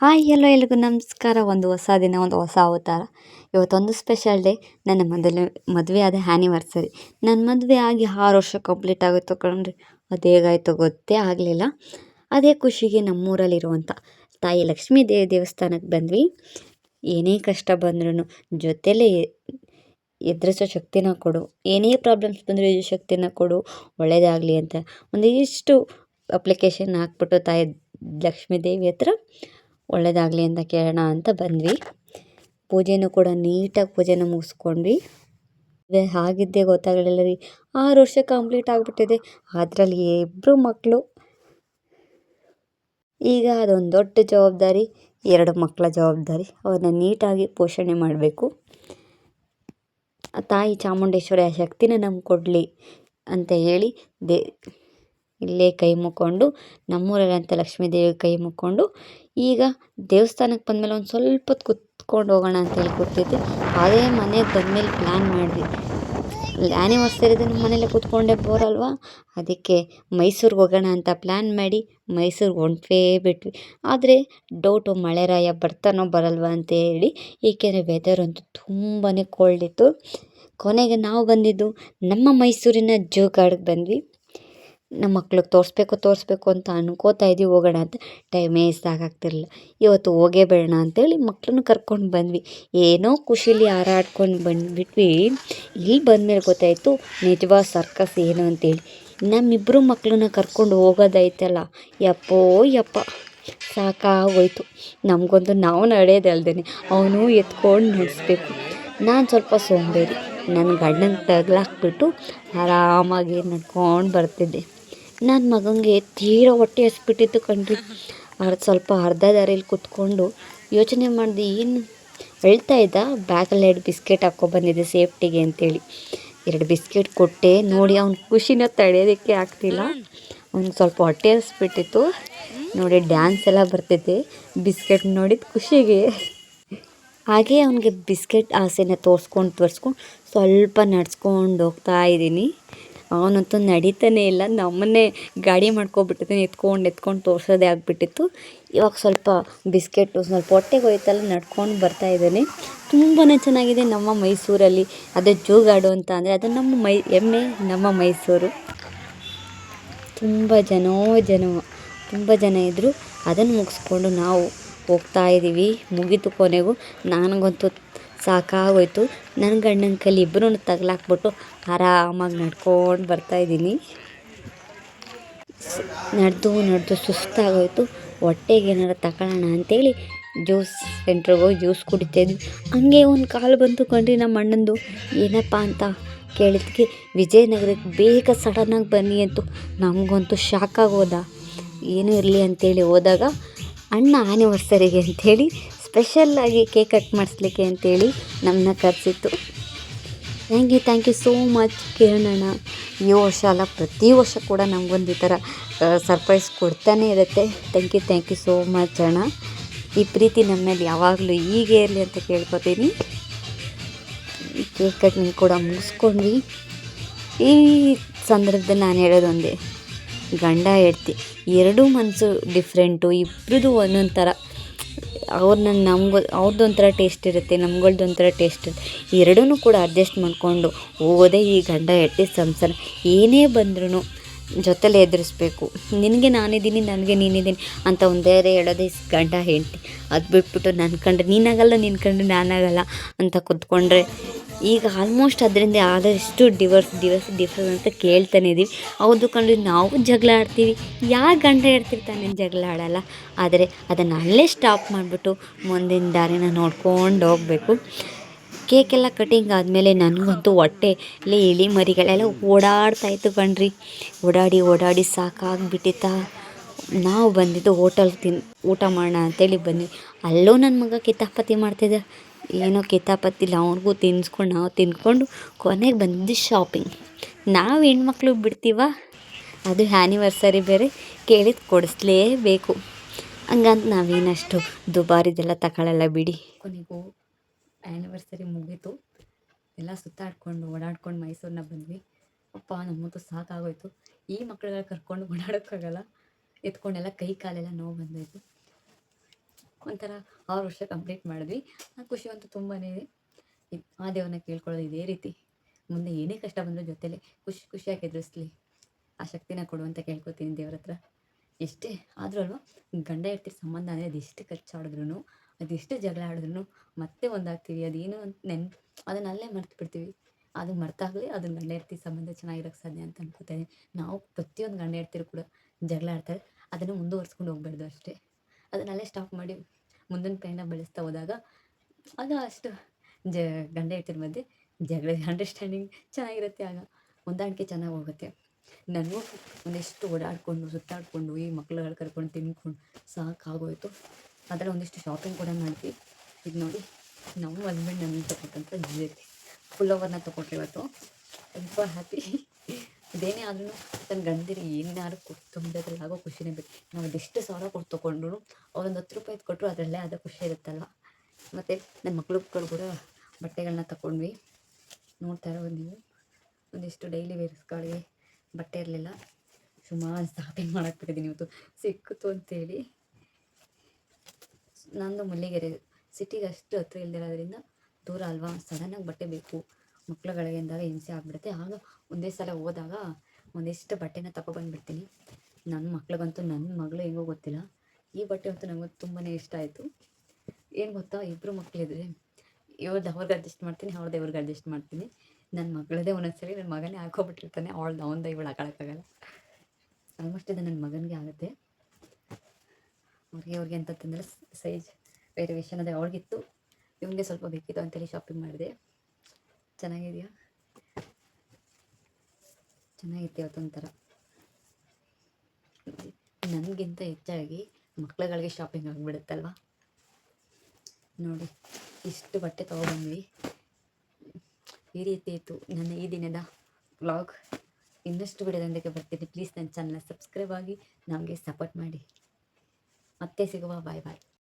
Hi ಎಲ್ಲೋ ಎಲ್ರಿಗೂ ನಮಸ್ಕಾರ. ಒಂದು ಹೊಸ ದಿನ, ಒಂದು ಹೊಸ ಅವತಾರ. ಇವತ್ತೊಂದು ಸ್ಪೆಷಲ್ ಡೇ ನನ್ನ ಮೊದಲು ಮದುವೆ ಆದ ಆ್ಯನಿವರ್ಸರಿ ನನ್ನ ಮದುವೆ ಆಗಿ ಆರು ವರ್ಷ ಕಂಪ್ಲೀಟ್ ಆಗುತ್ತೆ ಕಣ್ರಿ. ಅದು ಹೇಗಾಯಿತು ಗೊತ್ತೇ ಆಗಲಿಲ್ಲ. ಅದೇ ಖುಷಿಗೆ ನಮ್ಮೂರಲ್ಲಿರುವಂಥ ತಾಯಿ ಲಕ್ಷ್ಮೀ ದೇವಿ ದೇವಸ್ಥಾನಕ್ಕೆ ಬಂದ್ವಿ. ಏನೇ ಕಷ್ಟ ಬಂದ್ರೂ ಜೊತೆಲೇ ಎದುರಿಸೋ ಶಕ್ತಿನ ಕೊಡು. ಏನೇ ಪ್ರಾಬ್ಲಮ್ಸ್ ಬಂದರೂ ಈ ಶಕ್ತಿನ ಕೊಡು. ಒಳ್ಳೆಯದಾಗಲಿ ಅಂತ ಒಂದಿಷ್ಟು ಅಪ್ಲಿಕೇಶನ್ ಹಾಕ್ಬಿಟ್ಟು ತಾಯಿ ಲಕ್ಷ್ಮೀ ದೇವಿ ಹತ್ರ ಒಳ್ಳೆಯದಾಗಲಿ ಅಂತ ಕೇಳೋಣ ಅಂತ ಬಂದ್ವಿ. ಪೂಜೆನೂ ಕೂಡ ನೀಟಾಗಿ ಪೂಜೆನ ಮುಗಿಸ್ಕೊಂಡ್ವಿ. ಹಾಗಿದ್ದೆ ಗೊತ್ತಾಗಲಿಲ್ಲ ರೀ. ಆರು ವರ್ಷ ಕಂಪ್ಲೀಟ್ ಆಗಿಬಿಟ್ಟಿದೆ. ಅದರಲ್ಲಿ ಇಬ್ಬರು ಮಕ್ಕಳು ಈಗ ಅದೊಂದು ದೊಡ್ಡ ಜವಾಬ್ದಾರಿ, ಎರಡು ಮಕ್ಕಳ ಜವಾಬ್ದಾರಿ. ಅವ್ರನ್ನ ನೀಟಾಗಿ ಪೋಷಣೆ ಮಾಡಬೇಕು. ತಾಯಿ ಚಾಮುಂಡೇಶ್ವರಿ ಆ ಶಕ್ತಿನ ನಮ್ಗೆ ಕೊಡಲಿ ಅಂತ ಹೇಳಿ ದೇ ಇಲ್ಲೇ ಕೈ ಮುಕ್ಕೊಂಡು, ನಮ್ಮೂರಲ್ಲಂತ ಲಕ್ಷ್ಮೀ ದೇವಿಗೆ ಕೈ ಮುಕ್ಕೊಂಡು, ಈಗ ದೇವಸ್ಥಾನಕ್ಕೆ ಬಂದಮೇಲೆ ಒಂದು ಸ್ವಲ್ಪ ಹೊತ್ತು ಕುತ್ಕೊಂಡು ಹೋಗೋಣ ಅಂತೇಳಿ ಕೂತಿದ್ದೆ. ಅದೇ ಮನೆಗೆ ಬಂದಮೇಲೆ ಪ್ಲ್ಯಾನ್ ಮಾಡಿದ್ವಿ. ಆ್ಯನಿವರ್ಸರಿ ನಮ್ಮ ಮನೇಲೆ ಕೂತ್ಕೊಂಡೆ ಬೋರ್ ಅದಕ್ಕೆ ಮೈಸೂರಿಗೆ ಹೋಗೋಣ ಅಂತ ಪ್ಲ್ಯಾನ್ ಮಾಡಿ ಮೈಸೂರಿಗೆ ಹೊಂಟೇ ಬಿಟ್ವಿ. ಆದರೆ ಡೌಟು ಮಳೆರಾಯ ಬರ್ತಾನೋ ಬರಲ್ವಾ ಅಂತ ಹೇಳಿ, ಏಕೆಂದರೆ ವೆದರ್ ಅಂತೂ ತುಂಬಾ ಕೋಲ್ಡ್ ಇತ್ತು. ಕೊನೆಗೆ ನಾವು ಬಂದಿದ್ದು ನಮ್ಮ ಮೈಸೂರಿನ ಜೂ ಗಾರ್ಡ್ಗೆ ಬಂದ್ವಿ. ನಮ್ಮ ಮಕ್ಳಿಗೆ ತೋರಿಸ್ಬೇಕು ತೋರಿಸ್ಬೇಕು ಅಂತ ಅನ್ಕೋತಾ ಇದ್ವಿ, ಹೋಗೋಣ ಅಂತ. ಟೈಮೇ ಸಾಕಾಗ್ತಿರಲಿಲ್ಲ ಇವತ್ತು ಹೋಗೇ ಬೇಡ ಅಂತೇಳಿ ಮಕ್ಳನ್ನ ಕರ್ಕೊಂಡು ಬಂದ್ವಿ. ಏನೋ ಖುಷಿಲಿ ಹಾರಾಡ್ಕೊಂಡು ಬಂದುಬಿಟ್ವಿ. ಇಲ್ಲಿ ಬಂದಮೇಲೆ ಗೊತ್ತಾಯಿತು, ನಿಜವಾದ ಸರ್ಕಸ್ ಏನು ಅಂತೇಳಿ. ನಮ್ಮಿಬ್ಬರು ಮಕ್ಕಳನ್ನ ಕರ್ಕೊಂಡು ಹೋಗೋದೈತಲ್ಲ. ಯಪ್ಪೋ ಯಪ್ಪ, ಸಾಕಾಗೋಯ್ತು. ನಮಗಂತೂ ನಾವು ನಡೆಯೋದಲ್ದೇ ಅವನು ಎತ್ಕೊಂಡು ನಡೆಸ್ಬೇಕು. ನಾನು ಸ್ವಲ್ಪ ಸೋಂಬೇರಿ. ನನ್ನ ಗಂಡನ ತಗ್ಲಾಕ್ಬಿಟ್ಟು ಆರಾಮಾಗಿ ನಡ್ಕೊಂಡು ಬರ್ತಿದ್ದೆ. ನನ್ನ ಮಗನಿಗೆ ತೀರಾ ಹೊಟ್ಟೆ ಹಸ್ಬಿಟ್ಟಿತ್ತು ಕಣ್ರಿ. ಅರ್ಧ ಸ್ವಲ್ಪ ಅರ್ಧ ದಾರಿಯಲ್ಲಿ ಕುತ್ಕೊಂಡು ಯೋಚನೆ ಮಾಡಿದೆ, ಏನು ಹೇಳ್ತಾ ಇದ್ದ? ಬ್ಯಾಗಲ್ಲಿ ಎರಡು ಬಿಸ್ಕೆಟ್ ಹಾಕ್ಕೊಬಂದಿದ್ದೆ ಸೇಫ್ಟಿಗೆ ಅಂತೇಳಿ. ಎರಡು ಬಿಸ್ಕೆಟ್ ಕೊಟ್ಟೆ, ನೋಡಿ ಅವ್ನ ಖುಷಿನ ತಡೆಯೋದಕ್ಕೆ ಆಗ್ತಿಲ್ಲ. ಅವ್ನಿಗೆ ಸ್ವಲ್ಪ ಹೊಟ್ಟೆ ಹಸ್ಬಿಟ್ಟಿತ್ತು. ನೋಡಿ ಡ್ಯಾನ್ಸ್ ಎಲ್ಲ ಬರ್ತೈತೆ ಬಿಸ್ಕೆಟ್ ನೋಡಿದ ಖುಷಿಗೆ. ಹಾಗೆ ಅವನಿಗೆ ಬಿಸ್ಕೆಟ್ ಆಸೆನ ತೋರಿಸ್ಕೊಂಡು ತೋರಿಸ್ಕೊಂಡು ಸ್ವಲ್ಪ ನಡ್ಸ್ಕೊಂಡು ಹೋಗ್ತಾ ಇದ್ದೀನಿ. ಅವನಂತೂ ನಡೀತಾನೆ ಇಲ್ಲ. ನಮ್ಮನ್ನೇ ಗಾಡಿ ಮಾಡ್ಕೊಬಿಟ್ಟಿದ್ದಾನೆ. ಎತ್ಕೊಂಡು ಎತ್ಕೊಂಡು ತೋರಿಸೋದೇ ಆಗಿಬಿಟ್ಟಿತ್ತು. ಇವಾಗ ಸ್ವಲ್ಪ ಬಿಸ್ಕೆಟು, ಸ್ವಲ್ಪ ಹೊಟ್ಟೆಗೆ ಹೋಯ್ತಲ್ಲ ನಡ್ಕೊಂಡು ಬರ್ತಾ ಇದ್ದಾನೆ. ತುಂಬಾ ಚೆನ್ನಾಗಿದೆ ನಮ್ಮ ಮೈಸೂರಲ್ಲಿ. ಅದೇ ಜೋಗಾಡು ಅಂತ ಅಂದರೆ ಅದು ನಮ್ಮ ಮೈ, ಎಮ್ಮೆ ನಮ್ಮ ಮೈಸೂರು. ತುಂಬ ಜನೋ, ಜನ, ತುಂಬ ಜನ ಇದ್ದರು ಅದನ್ನು ಮುಗಿಸ್ಕೊಂಡು ನಾವು ಹೋಗ್ತಾ ಇದ್ದೀವಿ. ಮುಗೀತು ಕೊನೆಗೂ. ನನಗಂತೂ ಸಾಕಾಗೋಯ್ತು. ನನ್ನ ಗಂಡನ ಕೈಲಿ ಇಬ್ಬರೂ ತಗಲಾಕ್ಬಿಟ್ಟು ಆರಾಮಾಗಿ ನಡ್ಕೊಂಡು ಬರ್ತಾಯಿದ್ದೀನಿ ನಡೆದು ನಡೆದು ಸುಸ್ತಾಗೋಯ್ತು. ಹೊಟ್ಟೆಗೆ ಏನಾರು ತಗೊಳ್ಳೋಣ ಅಂತೇಳಿ ಜ್ಯೂಸ್ ಸೆಂಟ್ರಿಗೆ ಹೋಗಿ ಜ್ಯೂಸ್ ಕುಡಿತಾಯಿದ್ವಿ ಹಂಗೆ ಒಂದು ಕಾಲು ಬಂತು ಕಣ್ರಿ ನಮ್ಮ ಅಣ್ಣಂದು. ಏನಪ್ಪ ಅಂತ ಕೇಳಿದ್ಕೆ ವಿಜಯನಗರಕ್ಕೆ ಬೇಗ ಸಡನ್ನಾಗಿ ಬನ್ನಿ ಅಂತು. ನಮಗಂತೂ ಶಾಕ್ ಆಗೋದ. ಏನೂ ಇರಲಿ ಅಂತೇಳಿ ಹೋದಾಗ ಅಣ್ಣ ಆ್ಯನಿವರ್ಸರಿಗೆ ಅಂಥೇಳಿ ಸ್ಪೆಷಲ್ಲಾಗಿ ಕೇಕ್ ಕಟ್ ಮಾಡಿಸ್ಲಿಕ್ಕೆ ಅಂತೇಳಿ ನಮ್ಮನ್ನ ಕರೆಸಿತ್ತು. Thank you thank you so much Kiran ಅಣ್ಣ ಈ ವರ್ಷ ಅಲ್ಲ, ಪ್ರತಿ ವರ್ಷ ಕೂಡ ನಮಗೊಂದು ಈ ಥರ ಸರ್ಪ್ರೈಸ್ ಕೊಡ್ತಾನೆ ಇರುತ್ತೆ. Thank you thank you so much ಅಣ್ಣ. ಈ ಪ್ರೀತಿ ನಮ್ಮ ಮೇಲೆ ಯಾವಾಗಲೂ ಹೀಗೆ ಇರಲಿ ಅಂತ ಕೇಳ್ಕೊತೀನಿ. ಕೇಕ್ ಕಟ್ನಿಂಗ್ ಕೂಡ ಮುಗಿಸ್ಕೊಂಡ್ವಿ. ಈ ಸಂದರ್ಭದಲ್ಲಿ ನಾನು ಹೇಳೋದು ಒಂದೇ ಗಂಡ ಹೆಂಡ್ತಿ, ಎರಡೂ ಮನಸ್ಸು ಡಿಫ್ರೆಂಟು ಇಬ್ಬರದು ಒಂದೊಂದು ಥರ. ಅವ್ರನ್ನ ನಮ್ಗೆ ಅವ್ರದ್ದೊಂಥರ ಟೇಸ್ಟ್ ಇರುತ್ತೆ, ನಮ್ಗಳ್ದೊಂಥರ ಟೇಸ್ಟ್ ಇರುತ್ತೆ. ಎರಡೂ ಕೂಡ ಅಡ್ಜಸ್ಟ್ ಮಾಡಿಕೊಂಡು ಹೋಗೋದೇ ಈ ಗಂಡ ಹೆಂಡತಿ ಸಂಸಾರ. ಏನೇ ಬಂದ್ರೂ ಜೊತೆಲೇ ಎದುರಿಸ್ಬೇಕು. ನಿನಗೆ ನಾನಿದ್ದೀನಿ, ನನಗೆ ನೀನಿದ್ದೀನಿ ಅಂತ ಒಂದೇ ಹೇಳೋದೇ ಗಂಡ ಹೆಂಡ್ತಿ. ಅದು ಬಿಟ್ಬಿಟ್ಟು ನನ್ನ ಕಂಡ್ರೆ ನೀನಾಗಲ್ಲ ನಿನ್ನ ಕಂಡ್ರೆ ನಾನಾಗಲ್ಲ ಅಂತ ಕೂತ್ಕೊಂಡ್ರೆ ಈಗ ಆಲ್ಮೋಸ್ಟ್ ಅದರಿಂದ ಆದಷ್ಟು ಡಿವರ್ಸ್ ಡಿವರ್ಸ್ ಡಿಫ್ರೆನ್ಸ್ ಅಂತ ಕೇಳ್ತಾನೆ ಇದ್ದೀವಿ ಹೌದು ಕಂಡು ನಾವು ಜಗಳ ಆಡ್ತೀವಿ. ಯಾರು ಗಂಡ ಇರ್ತಿರ್ತಾನೆ ಜಗಳ ಆಡಲ್ಲ. ಆದರೆ ಅದನ್ನು ಅಲ್ಲೇ ಸ್ಟಾಪ್ ಮಾಡಿಬಿಟ್ಟು ಮುಂದಿನ ದಾರಿನ ನೋಡ್ಕೊಂಡು ಹೋಗಬೇಕು. ಕೇಕೆಲ್ಲ ಕಟಿಂಗ್ ಆದಮೇಲೆ ನನಗಂತೂ ಹೊಟ್ಟೆಲಿ ಇಳಿ ಮರಿಗಳೆಲ್ಲ ಓಡಾಡ್ತಾಯಿತ್ತು ಕಣ್ರಿ. ಓಡಾಡಿ ಓಡಾಡಿ ಸಾಕಾಗಿಬಿಟ್ಟಿತ್ತ. ನಾವು ಬಂದಿದ್ದು ಹೋಟೆಲ್ ತಿನ್, ಊಟ ಮಾಡೋಣ ಅಂತೇಳಿ ಬಂದ್ವಿ ಅಲ್ಲೂ ನನ್ನ ಮಗ ಕಿತಾಪತಿ ಮಾಡ್ತಿದ್ದೆ. ಏನೋ ಕಿತಾಪತಿಲ್ಲ ಅವ್ರಿಗೂ ತಿನ್ಸ್ಕೊಂಡು ನಾವು ತಿಂದ್ಕೊಂಡು ಕೊನೆಗೆ ಬಂದಿದ್ದು ಶಾಪಿಂಗ್ ನಾವು ಹೆಣ್ಮಕ್ಳು ಬಿಡ್ತೀವ? ಅದು ಆ್ಯನಿವರ್ಸರಿ ಬೇರೆ ಕೇಳಿದ್ದು ಕೊಡಿಸ್ಲೇಬೇಕು. ಹಂಗಂತ ನಾವೇನಷ್ಟು ದುಬಾರಿದೆಲ್ಲ ತಗೊಳ್ಳಲ್ಲ ಬಿಡಿ. ಕೊನೆಗೂ ಆ್ಯನಿವರ್ಸರಿ ಮುಗೀತು. ಎಲ್ಲ ಸುತ್ತಾಡ್ಕೊಂಡು ಓಡಾಡ್ಕೊಂಡು ಮೈಸೂರನ್ನ ಬಂದ್ವಿ. ಅಪ್ಪ ನಮ್ಮಂತೂ ಸಾಕಾಗೋಯ್ತು. ಈ ಮಕ್ಕಳೆಲ್ಲ ಕರ್ಕೊಂಡು ಓಡಾಡೋಕ್ಕಾಗಲ್ಲ. ಎತ್ಕೊಂಡೆಲ್ಲ ಕೈ ಕಾಲೆಲ್ಲ ನೋವು ಬಂದಿತ್ತು ಒಂಥರ ಆರು ವರ್ಷ ಕಂಪ್ಲೀಟ್ ಮಾಡಿದ್ವಿ. ಆ ಖುಷಿ ಅಂತೂ ತುಂಬಾ ಆ ದೇವನ ಕೇಳ್ಕೊಳ್ಳೋದು ಇದೇ ರೀತಿ. ಮುಂದೆ ಏನೇ ಕಷ್ಟ ಬಂದರೂ ಜೊತೆಲೆ ಖುಷಿ ಖುಷಿಯಾಗಿ ಎದುರಿಸ್ಲಿ. ಆ ಶಕ್ತಿನ ಕೊಡು ಅಂತ ಕೇಳ್ಕೊತೀನಿ ದೇವ್ರ ಹತ್ರ. ಎಷ್ಟೇ ಆದ್ರೂ ಅಲ್ವಾ, ಗಂಡ ಹೆಂಡ್ತಿ ಸಂಬಂಧ ಅಂದರೆ ಅದೆಷ್ಟು ಖರ್ಚಾಡಿದ್ರು ಅದೆಷ್ಟು ಜಗಳ ಆಡಿದ್ರು ಮತ್ತೆ ಒಂದಾಗ್ತೀವಿ. ಅದೇನು ಅಂತ ನೆನ್ ಅದನ್ನ ಅಲ್ಲೇ ಮರ್ತು ಬಿಡ್ತೀವಿ. ಅದು ಮರ್ತಾಗಲಿ ಅದನ್ನ ಗಂಡ ಇರ್ತಿ ಸಂಬಂಧ ಚೆನ್ನಾಗಿರೋಕ್ಕೆ ಸಾಧ್ಯ ಅಂತ ಅನ್ಕೋತಾ ನಾವು ಪ್ರತಿಯೊಂದು ಗಂಡ ಇರ್ತಿರು ಕೂಡ ಜಗಳ ಆಡ್ತಾರೆ. ಅದನ್ನು ಮುಂದುವರ್ಸ್ಕೊಂಡು ಹೋಗ್ಬಾರ್ದು ಅಷ್ಟೇ. ಅದನ್ನಲ್ಲೇ ಸ್ಟಾಪ್ ಮಾಡಿ ಮುಂದಿನ ಪಯಣ ಬೆಳೆಸ್ತಾ ಹೋದಾಗ ಆಗ ಅಷ್ಟು ಜ, ಗಂಡ ಹೆಂಡ್ತಿರ ಮಧ್ಯೆ ಜಗಳ ಅಂಡರ್ಸ್ಟ್ಯಾಂಡಿಂಗ್ ಚೆನ್ನಾಗಿರುತ್ತೆ ಆಗ. ಹೊಂದಾಣಿಕೆ ಚೆನ್ನಾಗಿ ಹೋಗುತ್ತೆ. ನನಗೂ ಒಂದಿಷ್ಟು ಓಡಾಡಿಕೊಂಡು, ಸುತ್ತಾಡಿಕೊಂಡು, ಈ ಮಕ್ಳುಗಳು ಕರ್ಕೊಂಡು ತಿನ್ಕೊಂಡು ಸಾಕಾಗೋಯ್ತು. ಅದರ ಒಂದಿಷ್ಟು ಶಾಪಿಂಗ್ ಕೂಡ ಮಾಡ್ತೀವಿ. ಇದು ನೋಡಿ, ನಮ್ಮ ಹಸ್ಬೆಂಡ್ ನನಗೆ ತಗೊಂಡಂಥ ಜ್ಯುವೆರಿ ಫುಲ್ ಓವರ್ನ ತೊಗೊಟ್ರು ಇವತ್ತು. ತುಂಬ ಹ್ಯಾಪಿ ಇದೇನೇ ಆದ್ರೂ ತನ್ನ ಗಂಡಿರಿ ಏನಾದ್ರು ಕೊಟ್ಟು ತುಂಬಿದ್ರಲ್ಲಿ ಆಗೋ ಖುಷಿನೇ ಬೇಕು. ನಾವು ಅದೆಷ್ಟು ಸಾವಿರ ಕೊಟ್ಟು ತೊಗೊಂಡ್ರು ಅವ್ರೊಂದು ಹತ್ತು ರೂಪಾಯಿ ಕೊಟ್ಟರು ಅದರಲ್ಲೇ ಆದ ಖುಷಿ ಇರುತ್ತಲ್ವ? ಮತ್ತು ನನ್ನ ಮಕ್ಳುಗಳು ಕೂಡ ಬಟ್ಟೆಗಳನ್ನ ತಗೊಂಡ್ವಿ ನೋಡ್ತಾ ಇರೋದು ನೀವು. ಒಂದಿಷ್ಟು ಡೈಲಿ ವೇರ್ಸ್ಗಳಿಗೆ ಬಟ್ಟೆ ಇರಲಿಲ್ಲ. ಸುಮಾರು ಶಾಪಿಂಗ್ ಮಾಡಕ್ಕೆ ಬಿಟ್ಟಿದ್ದೀನಿ ಇವತ್ತು. ಸಿಕ್ಕಿತು ಅಂತೇಳಿ. ನಂದು ಮಲ್ಲಿಗೆರೆ. ಸಿಟಿಗೆ ಅಷ್ಟು ಹತ್ತಿರ ಇಲ್ದಿರೋದ್ರಿಂದ ದೂರ ಅಲ್ವಾ? ಸಡನ್ನಾಗಿ ಬಟ್ಟೆ ಬೇಕು. ಮಕ್ಳುಗಳಿಗೆ ಅಂದಾಗ ಹಿಂಸೆ ಆಗಿಬಿಡುತ್ತೆ. ಆಗ ಒಂದೇ ಸಲ ಹೋದಾಗ ಒಂದಿಷ್ಟು ಬಟ್ಟೆನ ತಗೊಬಂದ್ಬಿಡ್ತೀನಿ ನನ್ನ ಮಕ್ಳಿಗಂತೂ ನನ್ನ ಮಗಳು ಹೆಂಗೋ ಗೊತ್ತಿಲ್ಲ. ಈ ಬಟ್ಟೆ ಅಂತೂ ನನಗೆ ತುಂಬಾ ಇಷ್ಟ ಆಯಿತು. ಏನು ಗೊತ್ತಾ? ಇಬ್ಬರು ಮಕ್ಕಳಿದ್ರೆ ಇವ್ರದ್ದು ಅವ್ರಿಗೆ ಅಡ್ಜಸ್ಟ್ ಮಾಡ್ತೀನಿ ಅವ್ರದ್ದು ಇವ್ರಿಗೆ ಅಡ್ಜಸ್ಟ್ ಮಾಡ್ತೀನಿ. ನನ್ನ ಮಗಳದೇ ಒಂದೊಂದ್ಸರಿ ನನ್ನ ಮಗನೇ ಹಾಕೋಬಿಟ್ಟಿರ್ತಾನೆ ಅವಳ್ದು ಅವನದ ಇವಳು ಹಾಕೊಳಕ್ಕಾಗಲ್ಲ. ಆಲ್ಮೋಸ್ಟ್ ಇದು ನನ್ನ ಮಗನಿಗೆ ಆಗುತ್ತೆ. ಅವ್ರಿಗೆ ಅವ್ರಿಗೆ ಅಂತಂತಂದರೆ ಸೈಜ್, ವೇರಿಯೇಷನ್ ಅದೇ ಅವ್ಳಿಗಿತ್ತು. ಇವನಿಗೆ ಸ್ವಲ್ಪ ಬೇಕಿತ್ತು ಅಂತೇಳಿ ಶಾಪಿಂಗ್ ಮಾಡಿದೆ. ಚೆನ್ನಾಗಿದೆಯಾ? ಚೆನ್ನಾಗಿತ್ತು ಇವತ್ತೊಂಥರ ನನಗಿಂತ ಹೆಚ್ಚಾಗಿ ಮಕ್ಳುಗಳಿಗೆ ಶಾಪಿಂಗ್ ಆಗಿಬಿಡುತ್ತಲ್ವ? ನೋಡಿ, ಇಷ್ಟು ಬಟ್ಟೆ ತೊಗೊಬಂದ್ವಿ. ಈ ರೀತಿ ಇತ್ತು ನನ್ನ ಈ ದಿನದ ವ್ಲಾಗ್ ಇನ್ನಷ್ಟು ಬಿಡೋದೊಂದಿಗೆ ಬರ್ತೀನಿ. ಪ್ಲೀಸ್ ನನ್ನ ಚಾನಲ್ನ ಸಬ್ಸ್ಕ್ರೈಬ್ ಆಗಿ ನಮಗೆ ಸಪೋರ್ಟ್ ಮಾಡಿ. ಮತ್ತೆ ಸಿಗುವ. ಬಾಯ್ ಬಾಯ್